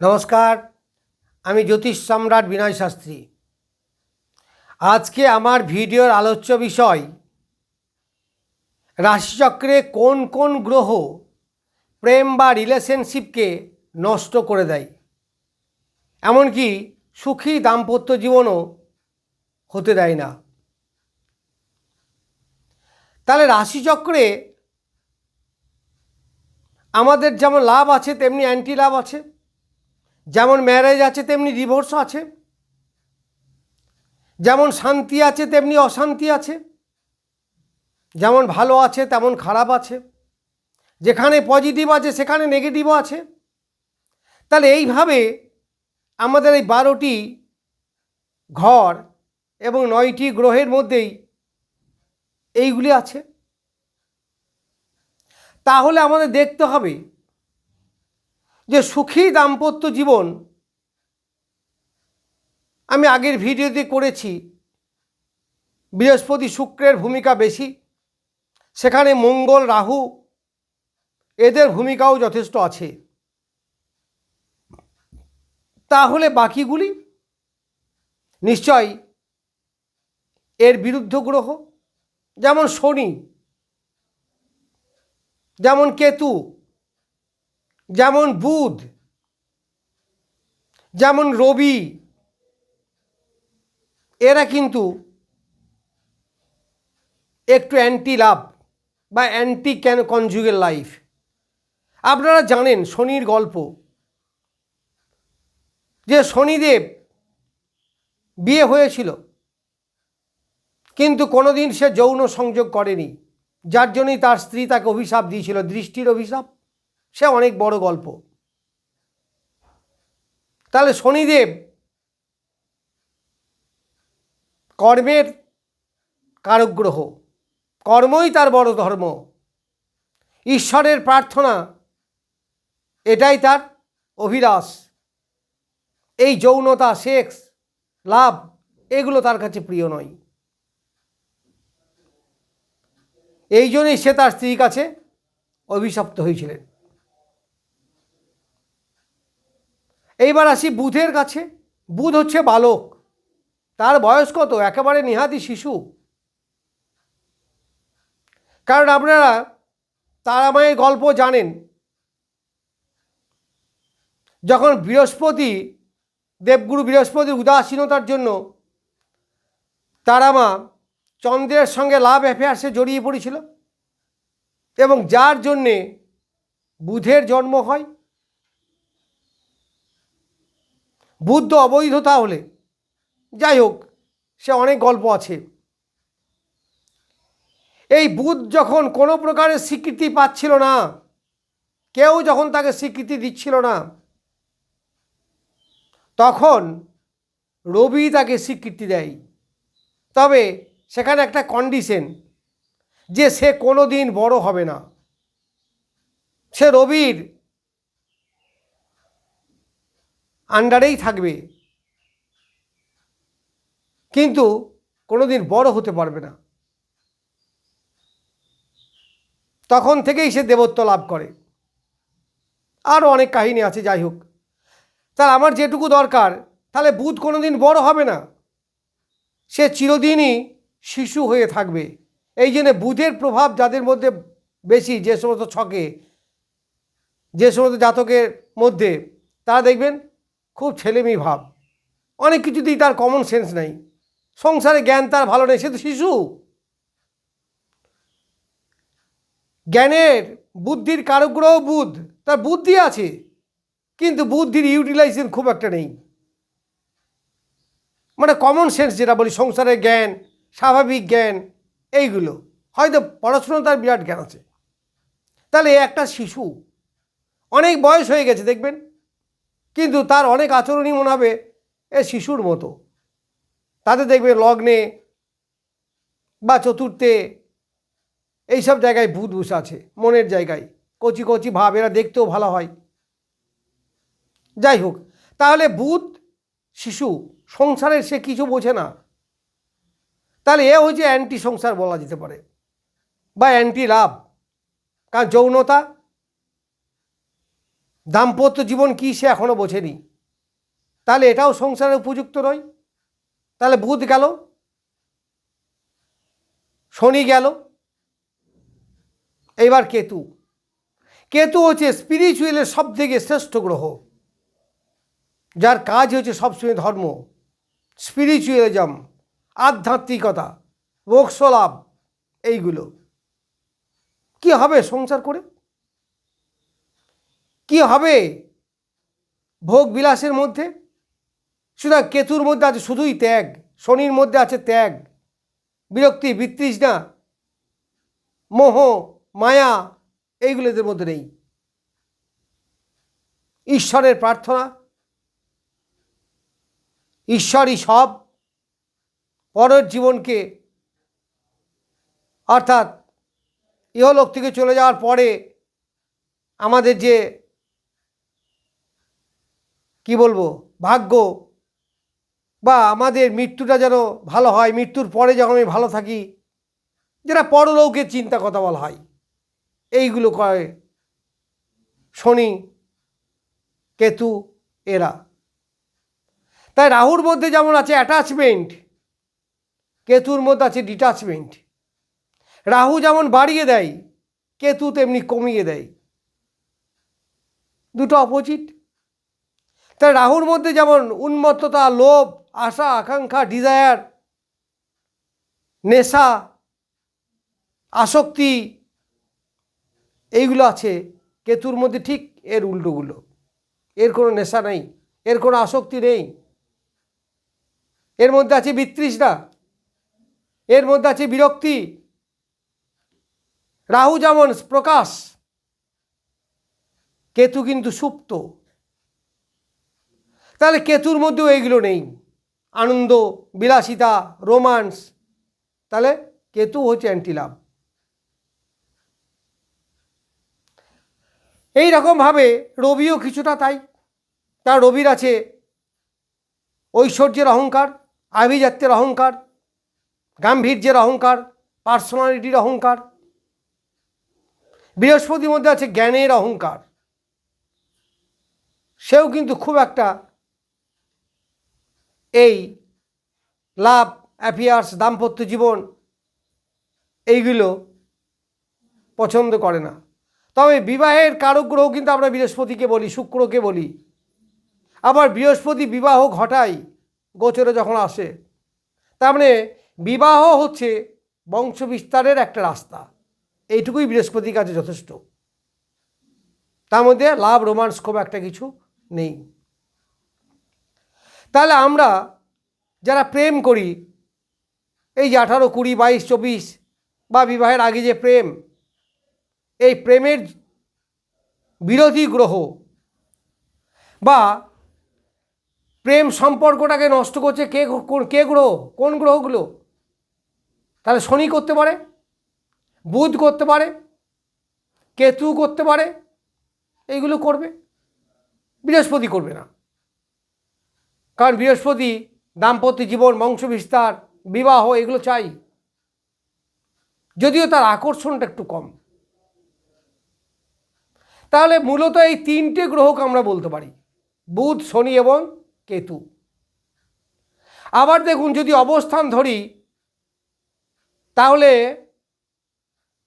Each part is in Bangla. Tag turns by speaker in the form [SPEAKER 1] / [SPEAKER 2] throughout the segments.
[SPEAKER 1] নমস্কার, আমি জ্যোতিষ সম্রাট বিনয় শাস্ত্রী। আজকে আমার ভিডিওর আলোচ্য বিষয়, রাশিচক্রে কোন কোন গ্রহ প্রেম বা রিলেশনশিপকে নষ্ট করে দেয়? এমনকি সুখী দাম্পত্য জীবনও হতে দেয় না। তাহলে রাশিচক্রে আমাদের যেমন লাভ আছে, তেমনি অ্যান্টি লাভ আছে। যেমন ম্যারেজ আছে, তেমনি ডিভোর্স আছে। যেমন শান্তি আছে, তেমনি অশান্তি আছে। যেমন ভালো আছে, তেমন খারাপ আছে। যেখানে পজিটিভ আছে, সেখানে নেগেটিভও আছে। তাহলে এইভাবে আমাদের এই বারোটি ঘর এবং নয়টি গ্রহের মধ্যেই এইগুলি আছে। তাহলে আমাদের দেখতে হবে যে সুখী দাম্পত্য জীবন আমি আগের ভিডিওতে করেছি, বৃহস্পতি শুক্রের ভূমিকা বেশি, সেখানে মঙ্গল, রাহু এদের ভূমিকাও যথেষ্ট আছে। তাহলে বাকিগুলি? নিশ্চয় এর বিরুদ্ধ গ্রহ, যেমন শনি, যেমন কেতু যেমন বুধ, যেমন রবি, এরা কিন্তু একটু অ্যান্টি লাভ বা অ্যান্টি ক্যান কনজুগেল লাইফ আপনারা জানেন শনির গল্প, যে শনিদেব বিয়ে হয়েছিল, কিন্তু কোনোদিন সে যৌন সংযোগ করেনি, যার জন্যই তার স্ত্রী তাকে অভিশাপ দিয়েছিল, দৃষ্টির অভিশাপ। সে অনেক বড় গল্প। তাহলে শনিদেব কর্মের কারগ্রহ, কর্মই তার বড় ধর্ম। ঈশ্বরের প্রার্থনা, এটাই তার অভিলাষ। এই যৌনতা, সেক্স, লাভ, এগুলো তার কাছে প্রিয় নয়। এই জন্যই সে তার স্ত্রীর কাছে অভিশপ্ত হয়েছিলেন। এইবার আসি বুধের কাছে। বুধ হচ্ছে বালক। তার বয়স কত? একেবারে নিহাতি শিশু। কারণ আপনারা তারামায়ের গল্প জানেন। যখন বৃহস্পতি, দেবগুরু বৃহস্পতি উদাসীনতার জন্য তারামা চন্দ্রের সঙ্গে লাভ অ্যাফেয়ার্সে জড়িয়ে পড়েছিল এবং যার জন্যে বুধের জন্ম হয় বুদ্ধ অবৈধ তাহলে। যাই হোক, সে অনেক গল্প আছে। এই বুধ যখন কোনো প্রকারের স্বীকৃতি পাচ্ছিল না, কেউ যখন তাকে স্বীকৃতি দিচ্ছিল না, তখন রবি তাকে স্বীকৃতি দেয়। তবে সেখানে একটা কন্ডিশন যে সে কোনো দিন বড় হবে না। সে রবির আন্ডারেই থাকবে। কিন্তু কোনোদিন বড় হতে পারবে না। তখন থেকেই সে দেবত্ব লাভ করে। আরও অনেক কাহিনী আছে, যাই হোক। তার আমার যেটুকু দরকার, তাহলে বুধ কোনো দিন বড় হবে না। সে চিরদিনই শিশু হয়ে থাকবে। এই জন্যে বুধের প্রভাব যাদের মধ্যে বেশি, যে সমস্ত ছকে, যে সমস্ত জাতকের মধ্যে, তারা দেখবেন খুব ছেলেমেয়ে ভাব। অনেক কিছুতেই তার কমন সেন্স নাই। সংসারে জ্ঞান তার ভালো নেই, সে তো শিশু। জ্ঞানের বুদ্ধির কারগ্রহ বুধ, তার বুদ্ধি আছে, কিন্তু বুদ্ধির ইউটিলাইজেশন খুব একটা নেই। মানে কমন সেন্স যেটা বলি সংসারের জ্ঞান, স্বাভাবিক জ্ঞান, এইগুলো। হয়তো পড়াশুনো তার বিরাট জ্ঞান আছে। তাহলে একটা শিশু, অনেক বয়স হয়ে গেছে, দেখবেন। কিন্তু তার অনেক আচরণই মনে হবে এ শিশুর মতো। তাতে দেখবে লগ্নে বা চতুর্থে এইসব জায়গায় ভূত বসে আছে, মনের জায়গায়। কচি কচি ভাব, এরা দেখতেও ভালো হয়। যাই হোক, তাহলে বুধ শিশু, সংসারের সে কিছু বোঝে না। তাহলে এ হচ্ছে অ্যান্টি সংসার বলা যেতে পারে, বা অ্যান্টি লাভ কারণ যৌনতা দাম্পত্য জীবন কী সে এখনও বোঝেনি? তাহলে এটাও সংসারের উপযুক্ত নয়? তাহলে বুধ গেল? শনি গেল? এইবার কেতু। কেতু হচ্ছে স্পিরিচুয়ালের সব থেকে শ্রেষ্ঠ গ্রহ। যার কাজ হচ্ছে সবসময় ধর্ম স্পিরিচুয়ালিজম আধ্যাত্মিকতা মোক্ষ এইগুলো। কি হবে সংসার করে? হবে? ভোগ বিলাসের মধ্যে? সুতরাং কেতুর মধ্যে আছে শুধুই ত্যাগ, শনির মধ্যে আছে ত্যাগ। বিরক্তি, বিতৃষ্ণা, মোহ, মায়া, এইগুলো এদের মধ্যে নেই। ঈশ্বরের প্রার্থনা, ঈশ্বরই সব, পরের জীবনকে, অর্থাৎ ইহলোক থেকে চলে যাওয়ার পরে আমাদের যে কি বলব? ভাগ্য। বা আমাদের মৃত্যুটা যেন ভালো হয়, মৃত্যুর পরে যখন আমি ভালো থাকি যেটা পরলৌকের চিন্তা কথা বলা হয়, এইগুলো করে শনি, কেতু, এরা। তাই রাহুর মধ্যে যেমন আছে অ্যাটাচমেন্ট কেতুর মধ্যে আছে ডিটাচমেন্ট রাহু যেমন বাড়িয়ে দেয়, কেতু তেমনি কমিয়ে দেয়। দুটো অপোজিট তাই রাহুর মধ্যে যেমন উন্মত্ততা, লোভ, আশা, আকাঙ্ক্ষা ডিজায়ার নেশা, আসক্তি, এইগুলো আছে। কেতুর মধ্যে ঠিক এর উল্টোগুলো। এর কোনো নেশা নেই, এর কোনো আসক্তি নেই। এর মধ্যে আছে বিতৃষ্ণা, এর মধ্যে আছে বিরক্তি। রাহু যেমন প্রকাশ, কেতু কিন্তু সুপ্ত। তাহলে কেতুর মধ্যেও এইগুলো নেই। আনন্দ, বিলাসিতা, রোমান্স। তাহলে কেতু হচ্ছে অ্যান্টিলাভ এই রকমভাবে রবিও কিছুটা তাই। তার রবির আছে ঐশ্বর্যের অহংকার, আভিজাত্যের অহংকার, গাম্ভীর্যের অহংকার, পার্সোনালিটির অহংকার। বৃহস্পতির মধ্যে আছে জ্ঞানের অহংকার। সেও কিন্তু খুব একটা এই লাভ অ্যাফেয়ার্স দাম্পত্য জীবন এইগুলো পছন্দ করে না। তবে বিবাহের কারক গ্রহ কিন্তু আমরা বৃহস্পতিকে বলি, শুক্রকে বলি। আবার বৃহস্পতি বিবাহ ঘটায়, গোচরে যখন আসে, তার মানে বিবাহ হচ্ছে বংশ বিস্তারের একটা রাস্তা। এইটুকুই বৃহস্পতির কাছে যথেষ্ট। তার মধ্যে লাভ, রোমান্স খুব একটা কিছু নেই। তাহলে আমরা যারা প্রেম করি, এই যে আঠারো, কুড়ি, বাইশ, চব্বিশ বা বিবাহের আগে যে প্রেম, এই প্রেমের বিরোধী গ্রহ বা প্রেম সম্পর্কটাকে নষ্ট করছে কে কে গ্রহ, কোন গ্রহগুলো? তাহলে শনি করতে পারে, বুধ করতে পারে, কেতু করতে পারে, এইগুলো করবে, বৃহস্পতি করবে না। কারণ বৃহস্পতি দাম্পত্য জীবন বংশ বিস্তার বিবাহ, এগুলো চাই। যদিও তার আকর্ষণটা একটু কম। তাহলে মূলত এই তিনটে গ্রহকে আমরা বলতে পারি, বুধ, শনি এবং কেতু। আবার দেখুন, যদি অবস্থান ধরি, তাহলে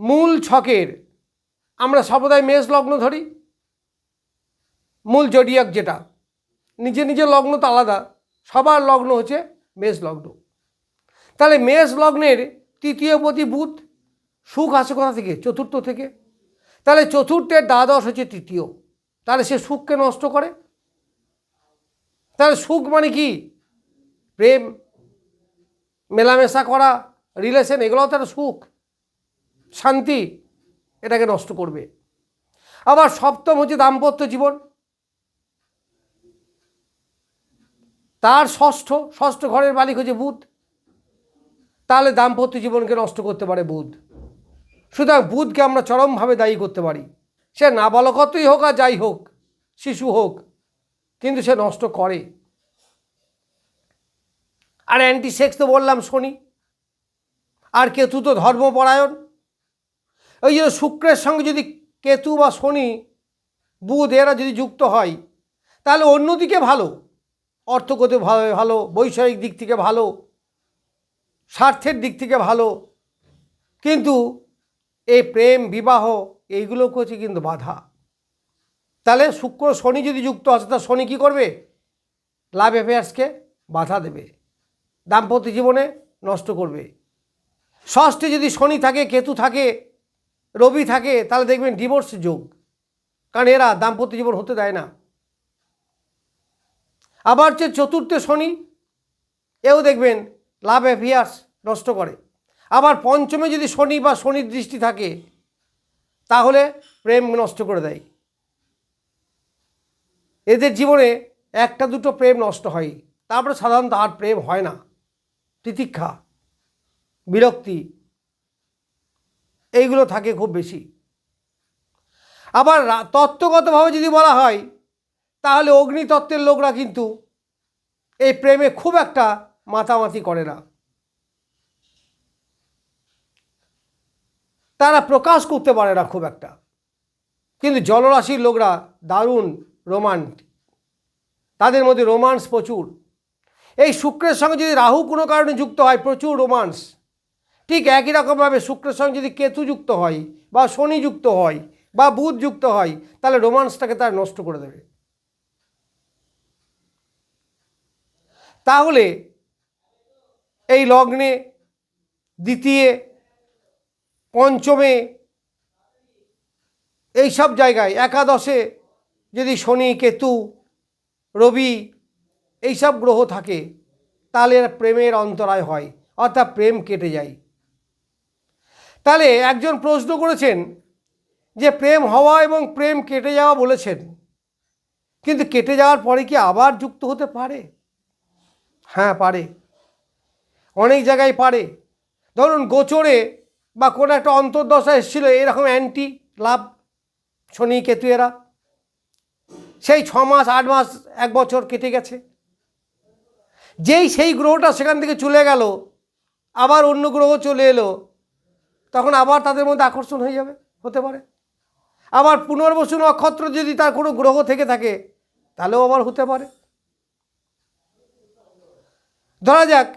[SPEAKER 1] মূল ছকের আমরা সর্বদাই মেষ লগ্ন ধরি। মূল জডিয়াক যেটা নিজে নিজের লগ্ন তো আলাদা। সবার লগ্ন হচ্ছে মেষ লগ্ন। তাহলে মেষ লগ্নের তৃতীয় প্রতি বুধ সুখ আসে কোথা থেকে? চতুর্থ থেকে। তাহলে চতুর্থের দ্বাদশ হচ্ছে তৃতীয়। তাহলে সে সুখকে নষ্ট করে। তাহলে সুখ মানে কি? প্রেম, মেলামেশা করা রিলেশন এগুলোও তার সুখ। শান্তি, এটাকে নষ্ট করবে। আবার সপ্তম হচ্ছে দাম্পত্য জীবন। তার ষষ্ঠ ষষ্ঠ ঘরের মালিক হচ্ছে বুধ। তাহলে দাম্পত্য জীবনকে নষ্ট করতে পারে বুধ। সুতরাং বুধকে আমরা চরমভাবে দায়ী করতে পারি। সে নাবালকতই হোক আর যাই হোক, শিশু হোক, কিন্তু সে নষ্ট করে। আর অ্যান্টিসেক্স তো বললাম শনি। আর কেতু তো ধর্মপরায়ণ। ওই জন্য শুক্রের সঙ্গে যদি কেতু বা শনি, বুধ এরা যদি যুক্ত হয়, তাহলে অন্যদিকে ভালো। অর্থগত ভালো, বৈষয়িক দিক থেকে ভালো, স্বার্থের দিক থেকে ভালো, কিন্তু এই প্রেম, বিবাহ, এইগুলো করছে কিন্তু বাধা। তাহলে শুক্র শনি যদি যুক্ত আছে, তা শনি কী করবে? লাভ অ্যাফেয়ার্সকে বাধা দেবে। দাম্পত্য জীবনে নষ্ট করবে। ষষ্ঠে যদি শনি থাকে, কেতু থাকে, রবি থাকে, তাহলে দেখবেন ডিভোর্স যোগ। কারণ এরা দাম্পত্য জীবন হতে দেয় না। আবার যে চতুর্থ শনি, এও দেখবেন লাভ অ্যাফেয়ার্স নষ্ট করে। আবার পঞ্চমে যদি শনি বা শনির দৃষ্টি থাকে, তাহলে প্রেম নষ্ট করে দেয়। এদের জীবনে একটা দুটো প্রেম নষ্ট হয়। তারপরে সাধারণত আর প্রেম হয় না। তিতিক্ষা, বিরক্তি, এইগুলো থাকে খুব বেশি। আবার তত্ত্বগতভাবে যদি বলা হয় তাহলে অগ্নিতত্ত্বের লোকরা কিন্তু এই প্রেমে খুব একটা মাতামাতি করে না। তারা প্রকাশ করতে পারে না খুব একটা। কিন্তু জলরাশির লোকরা দারুণ রোমান্ট তাদের মধ্যে রোমান্স প্রচুর। এই শুক্রের সঙ্গে যদি রাহু কোনো কারণে যুক্ত হয়, প্রচুর রোমান্স। ঠিক একই রকমভাবে শুক্রের সঙ্গে যদি কেতু যুক্ত হয় বা শনি যুক্ত হয় বা বুধ যুক্ত হয়, তাহলে রোমান্সটাকে তার নষ্ট করে দেবে। তাহলে এই লগ্নে দ্বিতীয়, পঞ্চমে এই সব জায়গায়, একাদশে যদি শনি, কেতু, রবি এইসব গ্রহ থাকে, তাহলে প্রেমের অন্তরায় হয়, অর্থাৎ প্রেম কেটে যায়। তাহলে একজন প্রশ্ন করেছেন যে প্রেম হওয়া এবং প্রেম কেটে যাওয়া বলেছেন, কিন্তু কেটে যাওয়ার পরে কি আবার যুক্ত হতে পারে? হ্যাঁ পারে। অনেক জায়গায় পারে। ধরুন গোচরে বা কোনো একটা অন্তর্দশা এসেছিল, এরকম অ্যান্টি লাভ শনি কেতু এরা। সেই ছ মাস, আট মাস, এক বছর কেটে গেছে। যেই সেই গ্রহটা সেখান থেকে চলে গেল, আবার অন্য গ্রহ চলে এলো, তখন আবার তাদের মধ্যে আকর্ষণ হয়ে যাবে, হতে পারে। আবার পুনর্বসু নক্ষত্র যদি তার কোনো গ্রহ থেকে থাকে, তাহলেও আবার হতে পারে। ধরা যাক,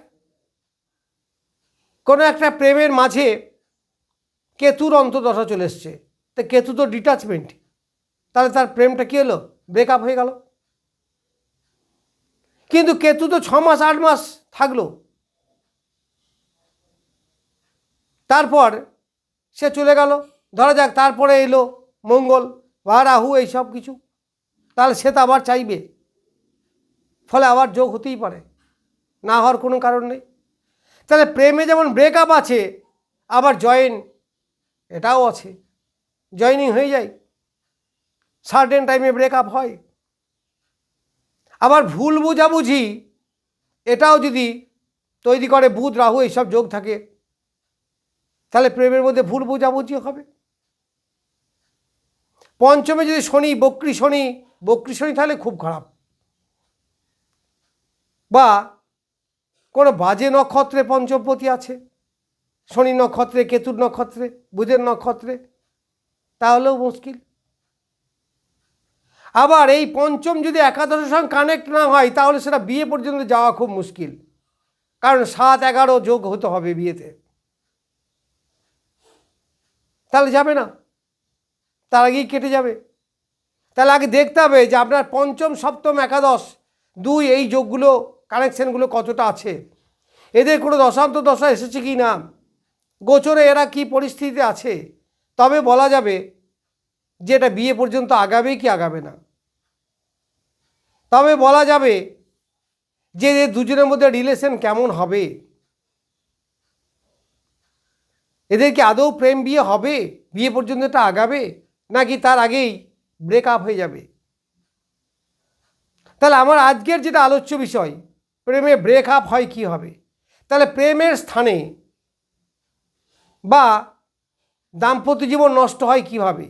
[SPEAKER 1] কোনো একটা প্রেমের মাঝে কেতুর অন্তদশা চলে এসছে। তা কেতু তো ডিটাচমেন্ট তাহলে তার প্রেমটা কী হলো? ব্রেকআপ হয়ে গেল। কিন্তু কেতু তো ছ মাস আট মাস থাকল। তারপর সে চলে গেল। ধরা যাক, তারপরে এলো মঙ্গল, বা রাহু, এই সব কিছু। তাহলে সে তো আবার চাইবে। ফলে আবার যোগ হতেই পারে। না হওয়ার কোনো কারণ নেই। তাহলে প্রেমে যেমন ব্রেকআপ আছে, আবার জয়েন এটাও আছে। জয়েনিং হয়ে যায়। সার্টেন টাইমে ব্রেকআপ হয়। আবার ভুল বুঝাবুঝি, এটাও যদি তৈরি করে বুধ, রাহু, এইসব যোগ থাকে, তাহলে প্রেমের মধ্যে ভুল বোঝাবুঝি হবে। পঞ্চমে যদি শনি, বক্রি শনি বক্রি শনি তাহলে খুব খারাপ। বা কোনো বাজে নক্ষত্রে পঞ্চমপতি আছে? শনি নক্ষত্রে, কেতুর নক্ষত্রে, বুধের নক্ষত্রে? তাহলেও মুশকিল। আবার এই পঞ্চম যদি একাদশের সঙ্গে কানেক্ট না হয়, তাহলে সেটা বিয়ে পর্যন্ত যাওয়া খুব মুশকিল। কারণ সাত, এগারো যোগ হতে হবে বিয়েতে। তাহলে যাবে না। তার আগেই কেটে যাবে। তাহলে আগে দেখতে হবে যে আপনার পঞ্চম, সপ্তম, একাদশ, দুই, এই যোগগুলো কানেকশানগুলো কতটা আছে? এদের কোনো দশান্ত দশা এসেছে কি না? গোচরে এরা কি পরিস্থিতিতে আছে? তবে বলা যাবে যে এটা বিয়ে পর্যন্ত আগাবে কি আগাবে না। তবে বলা যাবে যে এদের দুজনের মধ্যে রিলেশন কেমন হবে? এদের কি আদৌ প্রেম বিয়ে হবে? বিয়ে পর্যন্ত এটা আগাবে? নাকি তার আগেই ব্রেক আপ হয়ে যাবে? তাহলে আমার আজকের যেটা আলোচ্য বিষয় প্রেমে ব্রেক আপ হয় কি হবে? তাহলে প্রেমের স্থানে বা দাম্পত্য জীবন নষ্ট হয় কীভাবে?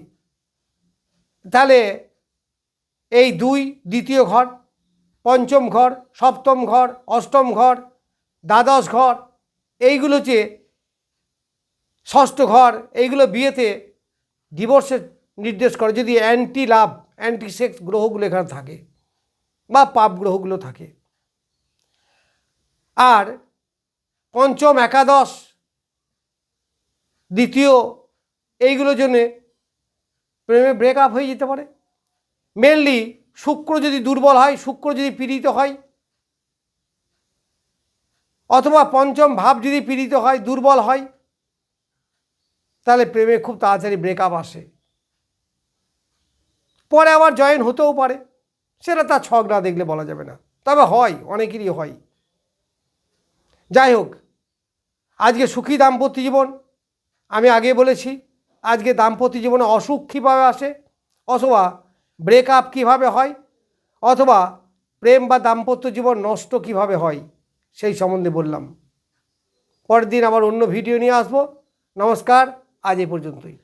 [SPEAKER 1] তাহলে এই দুই দ্বিতীয় ঘর, পঞ্চম ঘর, সপ্তম ঘর, অষ্টম ঘর, দ্বাদশ ঘর, এইগুলো হচ্ছে ষষ্ঠ ঘর, এইগুলো বিয়েতে ডিভোর্সের নির্দেশ করে, যদি অ্যান্টি লাভ অ্যান্টিসেক্স গ্রহগুলো এখানে থাকে বা পাপ গ্রহগুলো থাকে। আর পঞ্চম, একাদশ, দ্বিতীয়, এইগুলোর জন্যে প্রেমে ব্রেকআপ হয়ে যেতে পারে। মেনলি শুক্র যদি দুর্বল হয়, শুক্র যদি পীড়িত হয়, অথবা পঞ্চম ভাব যদি পীড়িত হয়, দুর্বল হয়, তাহলে প্রেমে খুব তাড়াতাড়ি ব্রেকআপ আসে। পরে আবার জয়েন হতেও পারে। সেটা তার ছক না দেখলে বলা যাবে না। তবে হয়, অনেকেরই হয়। যাই হোক, আজকে সুখী দাম্পত্য জীবন, আমি আগে বলেছি, আজকে দাম্পত্য জীবনে অসুখ কীভাবে আসে, অথবা ব্রেকআপ কীভাবে হয়, অথবা প্রেম বা দাম্পত্য জীবন নষ্ট কীভাবে হয়, সেই সম্বন্ধে বললাম। পরের দিন আবার অন্য ভিডিও নিয়ে আসব। নমস্কার, আজ এই পর্যন্তই।